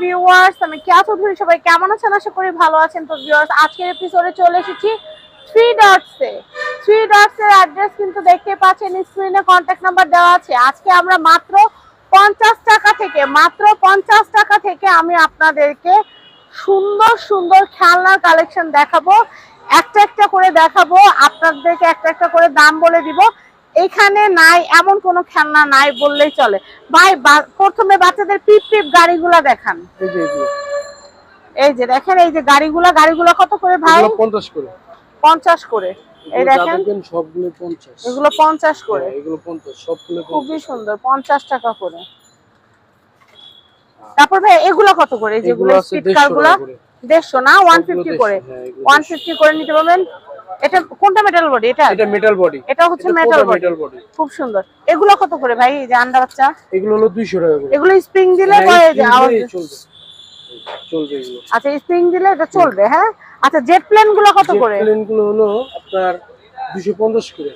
Viewers আমি কেয়া চৌধুরী কেমন ভালো আছেন। তো চলে এসেছি অ্যাড্রেস কিন্তু পাচ্ছেন কন্ট্যাক্ট নাম্বার দেওয়া আছে। আজকে আমরা মাত্র পঞ্চাশ টাকা থেকে, মাত্র পঞ্চাশ টাকা থেকে আমি আপনাদেরকে সুন্দর সুন্দর খেলনার কালেকশন দেখাবো। একটা একটা করে দেখাবো, আপনাদেরকে একটা একটা করে দাম বলে দিব। এখানে নাই এমন কোনো খেলনা নাই বললেই চলে। ভাই প্রথমে বাচ্চাদের পিপ পিপ গাড়িগুলা দেখান। এই যে দেখেন এই যে গাড়িগুলা গাড়িগুলা কত করে ভাই? পঞ্চাশ করে। পঞ্চাশ করে। এই দেখেন। সবগুলো পঞ্চাশ। এগুলো পঞ্চাশ করে। হ্যাঁ, এগুলো পঞ্চাশ সবগুলো খুবই সুন্দর পঞ্চাশ টাকা করে। তারপর ভাই এগুলো কত করে? যেগুলো স্পিড দেড়শো কার। গুলা দেড়শো না? ওয়ান ফিফটি করে। হ্যাঁ, ওয়ান ফিফটি করে নিতে পারবেন। এটা কোনটা মেটাল বডি এটা? এটা মেটাল বডি এটা হচ্ছে মেটাল বডি খুব সুন্দর। এগুলো কত করে ভাই এই যে আন্ডা বাচ্চা? এগুলো হলো দুইশো টাকা করে। এগুলো স্প্রিং দিলে হ্যাঁ, পরে এই যে আওয়াজ চলবে, চলবে এগুলো। আচ্ছা স্প্রিং দিলে এটা চলবে হ্যাঁ? আচ্ছা জেট প্লেনগুলো কত করে? প্লেনগুলো হলো আপনার দুইশো পঞ্চাশ করে।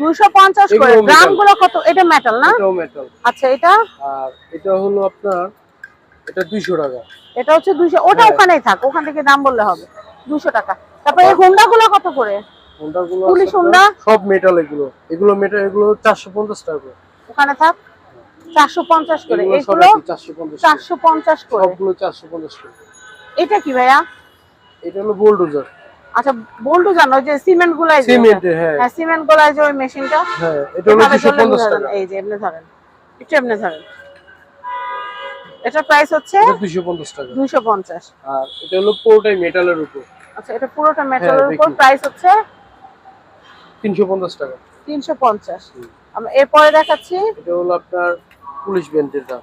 দুশো পঞ্চাশ করে। গ্রামগুলো কত? এটা মেটাল না? এটাও মেটাল আচ্ছা এটা? আর এটা হলো আপনার এটা দুইশো টাকা। এটা হচ্ছে দুইশো ওটা হ্যাঁ। ওখানেই থাক ওখান থেকে দাম বললে হবে। দুশো টাকা। তারপরে এই হোন্ডা গুলো কত করে? হোন্ডা গুলো পুলিশ হোন্ডা? সব মেটাল এগুলো। এগুলো মেটাল এগুলো চারশো পঞ্চাশ টাকা করে। ওখানে থাক চারশো পঞ্চাশ করে। এগুলো সব এগুলো চারশো পঞ্চাশ চারশো পঞ্চাশ করে। সবগুলো চারশো পঞ্চাশ করে। এটা কি ভাইয়া? এটা হলো বোল্ডোজার আচ্ছা জানো ওই যে সিমেন্ট গুলাই যে সিমেন্টের হ্যাঁ। হ্যাঁ সিমেন্ট গুলাই যে ওই মেশিনটা? হ্যাঁ এটা হলো এভাবে দুশো ধরলে পঞ্চাশ বোঝা যায় টাকা। এই যে এমনি ধরেন একটু এমনি ধরেন। এটা প্রাইস হচ্ছে এটা দুশো পঞ্চাশ টাকা। দুশো পঞ্চাশ। আর এটা হলো পুরোটাই মেটালের উপর। আচ্ছা এটা পুরোটা মেটালের হ্যাঁ, উপর প্রাইস হচ্ছে? তিনশো পঞ্চাশ টাকা। তিনশো পঞ্চাশ। আমরা এরপরে দেখাচ্ছি। এটা হলো আপনার পুলিশ যেটা।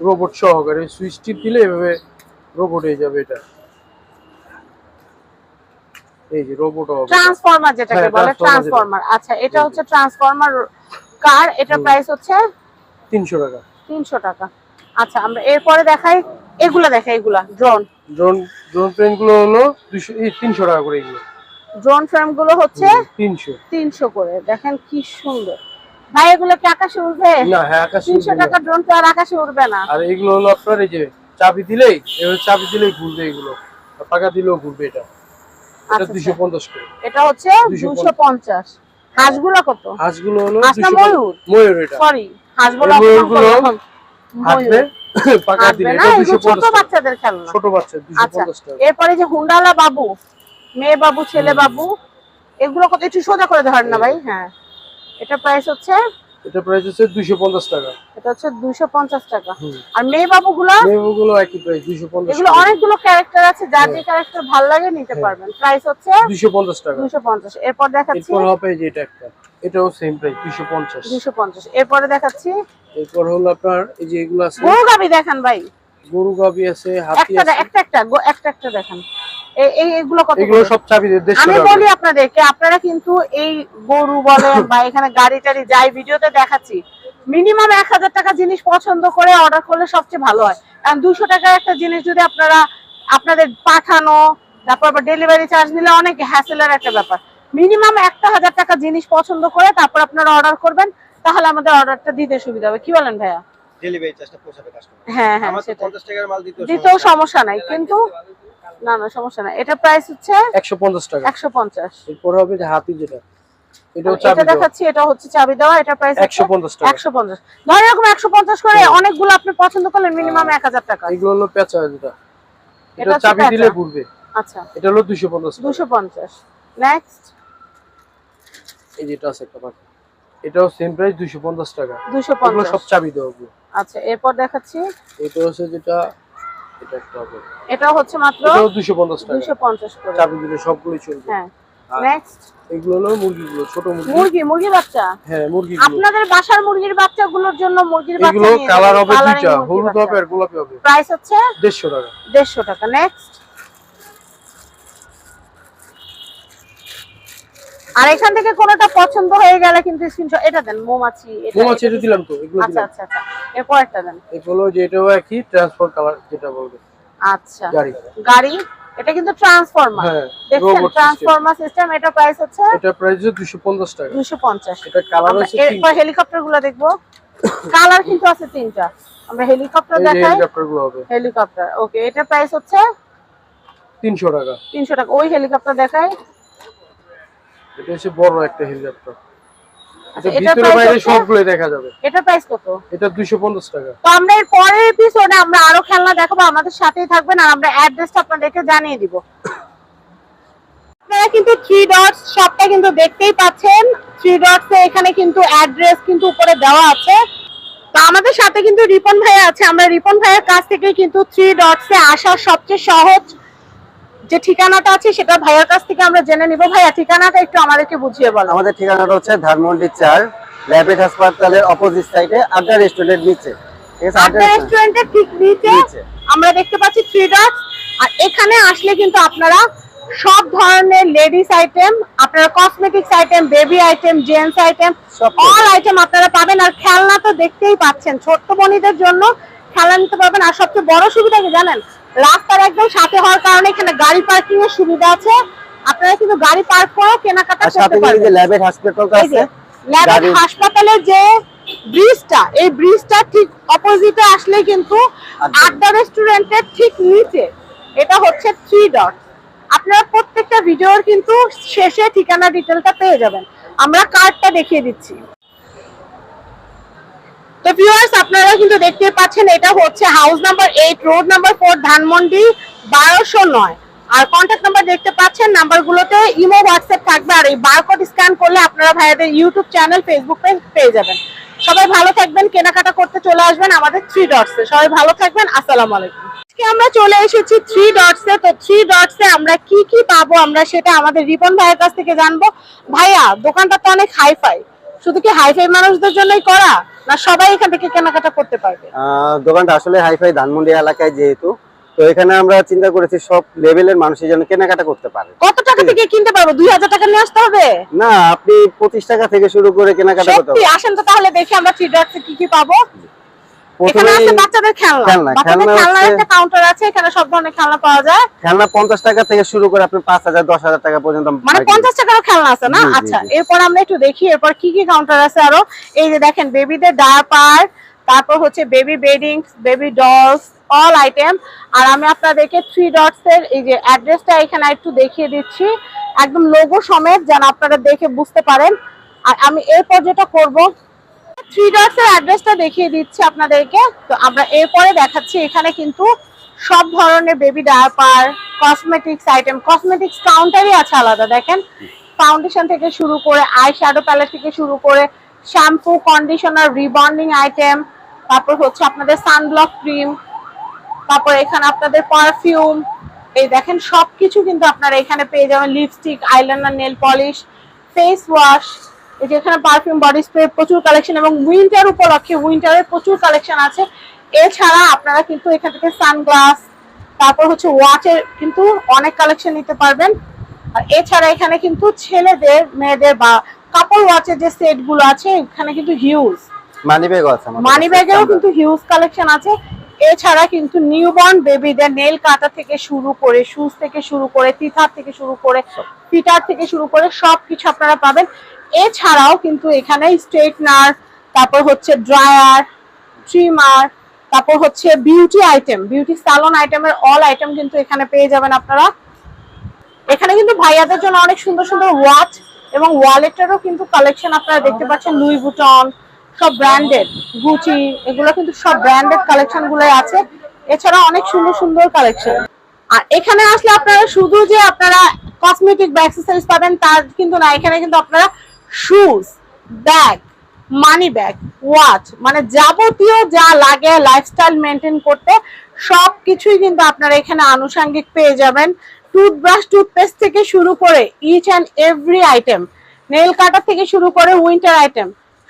রোবট সহকারে সুইচ টিপ দিলে এভাবে রোবট হয়ে যাবে এটা। এই যে রোবট হবে ট্রান্সফরমার যেটাকে হ্যাঁ, বলে ট্রান্সফরমার আচ্ছা এটা হচ্ছে ট্রান্সফরমার কার এটা প্রাইস হচ্ছে? তিনশো টাকা। তিনশো টাকা। আচ্ছা আমরা এরপরে দেখাই এগুলা দেখাই এগুলা ড্রোন ড্রোন ড্রোন প্লেনগুলো হলো দুশো তিনশো টাকা করে এগুলো। ড্রোন ফ্রেমগুলো হচ্ছে তিনশো। তিনশো করে। দেখেন কি সুন্দর। ভাই এগুলো কি আকাশে উঠবে না হ্যাঁ আকাশে তিনশো উড়বে না। টাকা ড্রোন তো আর আকাশে উঠবে না। আর এগুলো হলো আপনার এই যে চাবি দিলেই এবার চাবি দিলেই ঘুরবে এগুলো। টাকা দিলেও ঘুরবে এটা। এটা আচ্ছা, দুশো আচ্ছা। পঞ্চাশ করে। এটা হচ্ছে 250 দুশো পঞ্চাশ। হাঁসগুলো কত? হাঁসগুলো হলো 250 ময়ূর? ময়ূর এটা। সরি হাঁসগুলো এই পাকা দিলে এটা এগুলো দুশো ছোট বাচ্চাদের খেলনা। ছোট বাচ্চা দুশো আচ্ছা টাকা। এরপরে যে হুন্ডালা বাবু মেয়ে বাবু ছেলে বাবু এগুলো কত একটু সোজা করে ধরেন না ভাই হ্যাঁ। এটা প্রাইস হচ্ছে এটা প্রাইস হচ্ছে দুশো পঞ্চাশ টাকা। এটা হচ্ছে দুইশো পঞ্চাশ টাকা। আর মেয়ে বাবুগুলো মেয়েগুলো একই প্রাইস দুশো পঞ্চাশ এগুলো অনেকগুলো ক্যারেক্টার আছে যার যে ক্যারেক্টার ভালো লাগে নিতে হ্যাঁ। পারবেন। প্রাইস হচ্ছে দুশো পঞ্চাশ টাকা। দুশো পঞ্চাশ। এরপর দেখাচ্ছি এরপর হবে যে এটা একটা। এটাও সেম প্রাইস দুশো পঞ্চাশ। দুশো পঞ্চাশ। এরপরে দেখাচ্ছি। এরপর হলো আপনার এই যে এগুলো আছে গরু গাবি দেখান ভাই। গরু গাবি আছে হাতি আছে। একটা একটা একটা একটা দেখান। এই এই এগুলো কত এগুলো সব চাবি দিয়ে দেড়শো আমি বলি আপনাদেরকে আপনারা কিন্তু এই গরু বলেন বা এখানে গাড়ি টাড়ি যাই ভিডিওতে দেখাচ্ছি। মিনিমাম এক হাজার টাকা জিনিস পছন্দ করে অর্ডার করলে সবচেয়ে ভালো হয়। কারণ দুশো টাকার একটা জিনিস যদি আপনারা আপনাদের পাঠানো তারপর ডেলিভারি চার্জ নিলে অনেক হ্যাসেলের একটা ব্যাপার। মিনিমাম একটা হাজার টাকা জিনিস পছন্দ করে তারপর আপনারা অর্ডার করবেন তাহলে আমাদের অর্ডারটা দিতে সুবিধা হবে। কি বলেন ভাইয়া? ডেলিভারি চার্জটা পোষাবে কাস্টমার হ্যাঁ হ্যাঁ আমার তো টাকার মাল দিতে দিতেও সমস্যা নাই কিন্তু না না সমস্যা নাই। এটা প্রাইস হচ্ছে একশো পঞ্চাশ টাকা। একশো পঞ্চাশ। এরপর হবে যে হাতি যেটা। এটা দেখাচ্ছি এটা হচ্ছে চাবি দেওয়া এটা প্রাইস একশো পঞ্চাশ টাকা। একশো পঞ্চাশ। এরকম একশো পঞ্চাশ করে অনেকগুলো আপনি পছন্দ করলেন মিনিমাম এক হাজার টাকা। এগুলো হলো পেঁচা যেটা। এটা এটা চাবি দিলে ঘুরবে। আচ্ছা। এটা হলো দুশো পঞ্চাশ টাকা। দুশো পঞ্চাশ। নেক্সট এই যেটা আছে একটা পাখি। এটাও সেম প্রাইস দুশো পঞ্চাশ টাকা। দুশো এগুলো সব পঞ্চাশ চাবি দেওয়া হবে আচ্ছা এরপর দেখাচ্ছি। এটা হচ্ছে যেটা এটা একটা হবে। এটা হচ্ছে মাত্র এটাও দুশো পঞ্চাশ টাকা। দুশো পঞ্চাশ করে। চাবি দিলে সবগুলোই চলবে। হ্যাঁ। নেক্সট এগুলো হলো মুরগিগুলো ছোট মুরগি। মুরগি মুরগি বাচ্চা? হ্যাঁ মুরগিগুলো। আপনাদের বাসার মুরগির বাচ্চাগুলোর জন্য মুরগির বাচ্চা এগুলো কালার হবে দুইটা হলুদ হবে প্রাইস আর গোলাপি হবে। হচ্ছে দেড়শো টাকা। দেড়শো টাকা। নেক্সট আর এখান থেকে কোনোটা পছন্দ হয়ে গেলে কিন্তু স্ক্রিনশট এটা দেন মৌমাছি এটা- মৌমাছি এটা দিলাম তো এগুলো আচ্ছা আচ্ছা আচ্ছা এরপর একটা দেন এগুলো যে এটাও একই ট্রান্সফার কালার যেটা বলবে। আচ্ছা। গাড়ি। গাড়ি এটা কিন্তু ট্রান্সফরমার সিস্টেম ট্রান্সফরমার সিস্টেম এটা প্রাইস হচ্ছে এটা প্রাইস হচ্ছে দুশো পঞ্চাশ টাকা। দুশো পঞ্চাশ। এটা কালার হচ্ছে এরপর হেলিকপ্টারগুলো দেখব। কালার কিন্তু আছে তিনটা। আমরা হেলিকপ্টার দেখাই। হেলিকপ্টারগুলো হবে। হেলিকপ্টার ওকে এটা প্রাইস হচ্ছে তিনশো টাকা। তিনশো টাকা। ওই হেলিকপ্টার দেখাই। এটা হচ্ছে বড় একটা হেলিকপ্টার। আচ্ছা, এটা এটার ভিতরে বাইরে সবগুলোই দেখা যাবে। এটার প্রাইস কত? এটা দুইশো পঞ্চাশ টাকা। তো আমরা এর পরের এপিসোডে আমরা আরও খেলনা দেখাবো আমাদের সাথেই থাকবেন আর আমরা অ্যাড্রেসটা আপনাদেরকে জানিয়ে দিব। আপনারা কিন্তু থ্রি ডটস শপটা কিন্তু দেখতেই পাচ্ছেন। থ্রি ডটস এখানে কিন্তু অ্যাড্রেস কিন্তু উপরে দেওয়া আছে। তো আমাদের সাথে কিন্তু রিপন ভাই আছে। আমরা রিপন ভাইয়ের কাছ থেকে কিন্তু থ্রি ডটস এ আসার সবচেয়ে সহজ যে ঠিকানাটা আছে সেটা ভাইয়ের কাছ থেকে আমরা জেনে নিব। ভাইয়া ঠিকানাটা একটু আমাদেরকে বুঝিয়ে বলো। আমাদের ঠিকানাটা হচ্ছে ধানমন্ডি চার ল্যাবেট হাসপাতালের অপোজিট সাইডে আড্ডা রেস্টুরেন্টের নিচে। আড্ডা রেস্টুরেন্টের ঠিক নিচে। আমরা দেখতে পাচ্ছি থ্রি ডটস আর এখানে আসলে কিন্তু আপনারা সব ধরনের লেডিস আইটেম আপনারা cosmetics item baby item gents item all item আপনারা পাবেন। আর খেলনা তো দেখতেই পাচ্ছেন ছোট্ট বনিদের জন্য খেলা নিতে পারবেন। আর সবচেয়ে বড় সুবিধা কি জানেন? রাস্তার একদম সাথে হওয়ার কারণে এখানে গাড়ি পার্কিং এর সুবিধা আছে। আপনারা কিন্তু গাড়ি পার্ক করে কেনাকাটা করতে পারবেন। ল্যাবেট হাসপাতালটা আছে ল্যাবের গাড়ি- হাসপাতালের যে ব্রিজটা এই ব্রিজটা ঠিক অপোজিটে আসলে কিন্তু আড্ডা। আড্ডা রেস্টুরেন্টের ঠিক নিচে। এটা হচ্ছে থ্রি ডট আপনারা প্রত্যেকটা ভিডিওর কিন্তু শেষে ঠিকানা ডিটেলটা পেয়ে যাবেন। আমরা কার্ডটা দেখিয়ে দিচ্ছি। তো ভিউয়ার্স আপনারা কিন্তু দেখতে পাচ্ছেন, এটা হচ্ছে house number eight road number four Dhanmondi বারোশো নয়। আর কন্ট্যাক্ট নাম্বার দেখতে পাচ্ছেন, নাম্বারগুলোতে ইমো হোয়াটসঅ্যাপ থাকবে, আর এই বারকোড স্ক্যান করলে আপনারা ভাইয়াদের ইউটিউব চ্যানেল ফেসবুক পেজ পেয়ে যাবেন। সবাই ভালো থাকবেন, কেনাকাটা করতে চলে আসবেন আমাদের থ্রি ডটসে সবাই ভালো থাকবেন, আসসালামু আলাইকুম। আজকে আমরা চলে এসেছি থ্রি ডটসে তো থ্রি ডটসে আমরা কি কি পাবো আমরা সেটা আমাদের রিপন ভাইয়ের কাছ থেকে জানব। ভাইয়া, দোকানটা তো অনেক হাইফাই শুধু কি হাইফাই মানুষদের জন্যই করা? না সবাই এখান থেকে কেনাকাটা করতে পারবে? দোকানটা আসলে হাইফাই ধানমন্ডি এলাকায় যেহেতু তো এখানে আমরা চিন্তা করেছি সব লেভেলের মানুষের জন্য কেনাকাটা করতে পারে। কত টাকা থেকে কিনতে পারব? দুই হাজার টাকা নিয়ে আসতে হবে? না আপনি পঁচিশ টাকা থেকে শুরু করে কেনাকাটা করতে আসেন তো তাহলে দেখি আমরা ফিডব্যাক কি কি পাবো। এখানে প্রথমেই আছে বাচ্চাদের খেলনা। খেলনা, বাচ্চাদের খেলনার একটা কাউন্টার আছে এখানে সব ধরনের খেলনা পাওয়া যায়। খেলনা টাকা থেকে শুরু করে আপনি টাকা পর্যন্ত মানে টাকারও খেলনা আছে না? আচ্ছা এরপর আমরা একটু দেখি এরপর কি কি কাউন্টার আছে আরও? এই যে দেখেন বেবিদের ডায়াপার তারপর হচ্ছে baby bedding baby dolls all item আর আমি আপনাদেরকে থ্রি ডটস এর এই যে অ্যাড্রেসটা এখানে একটু দেখিয়ে দিচ্ছি। একদম লোগো সমেত যেন আপনারা দেখে বুঝতে পারেন। আর আমি এরপর যেটা করব থ্রি ডটস অ্যাড্রেসটা দেখিয়ে দিচ্ছি আপনাদেরকে। তো আমরা এরপরে দেখাচ্ছি, এখানে কিন্তু সব ধরনের baby diaper cosmetics item cosmetics কাউন্টারই আছে আলাদা, দেখেন। ফাউন্ডেশন থেকে শুরু করে আই শ্যাডো প্যালেট থেকে শুরু করে শ্যাম্পু কন্ডিশনার রিবন্ডিং আইটেম তারপর হচ্ছে আপনাদের সানব্লক ক্রিম তারপর এখানে আপনাদের পারফিউম এই দেখেন সবকিছু কিন্তু আপনারা এখানে পেয়ে যাবেন lipstick eyeliner nail polish face wash এই যে এখানে পারফিউম বডি স্প্রে প্রচুর কালেকশন এবং উইন্টার উপলক্ষে উইন্টারের প্রচুর কালেকশন আছে। এছাড়া আপনারা কিন্তু এখান থেকে সানগ্লাস তারপর হচ্ছে ওয়াচের কিন্তু অনেক কালেকশন নিতে পারবেন। আর এছাড়া এখানে কিন্তু ছেলেদের মেয়েদের বা কাপড় ওয়াচের যে সেটগুলো আছে এখানে কিন্তু হিউজ মানি ব্যাগও আছে মানি কাছে, ব্যাগেরও কিন্তু হিউজ কালেকশন আছে। এছাড়া কিন্তু নিউবর্ন বেবিদের নেল কাটা থেকে শুরু করে শুজ থেকে শুরু করে তিথার থেকে শুরু করে ফিটার থেকে শুরু করে সবকিছু আপনারা পাবেন। এছাড়াও কিন্তু এখানে স্ট্রেটনার, তারপর হচ্ছে ড্রায়ার, ট্রিমার, তারপর হচ্ছে বিউটি আইটেম, বিউটি সালন আইটেমের অল আইটেম কিন্তু এখানে পেয়ে যাবেন আপনারা। এখানে কিন্তু ভাইয়াদের জন্য অনেক সুন্দর সুন্দর ওয়াচ এবং ওয়ালেটেরও কিন্তু কালেকশন আপনারা দেখতে পাচ্ছেন, লুই বুটন সব ব্র্যান্ডেড, গুচি, এগুলো কিন্তু সব ব্র্যান্ডেড কালেকশন গুলোই আছে। এছাড়া অনেক সুন্দর সুন্দর কালেকশন। আর এখানে আসলে আপনারা শুধু যে আপনারা কসমেটিক বা অ্যাক্সেসরিজ পাবেন তার কিন্তু না, এখানে কিন্তু আপনারা shoes bag money bag watch মানে যাবতীয় যা লাগে লাইফস্টাইল মেনটেন করতে সব কিছুই কিন্তু আপনারা এখানে আনুষাঙ্গিক পেয়ে যাবেন। টুথব্রাশ টুথপেস্ট থেকে শুরু করে each and every item nail cutter থেকে শুরু করে উইন্টার আইটেম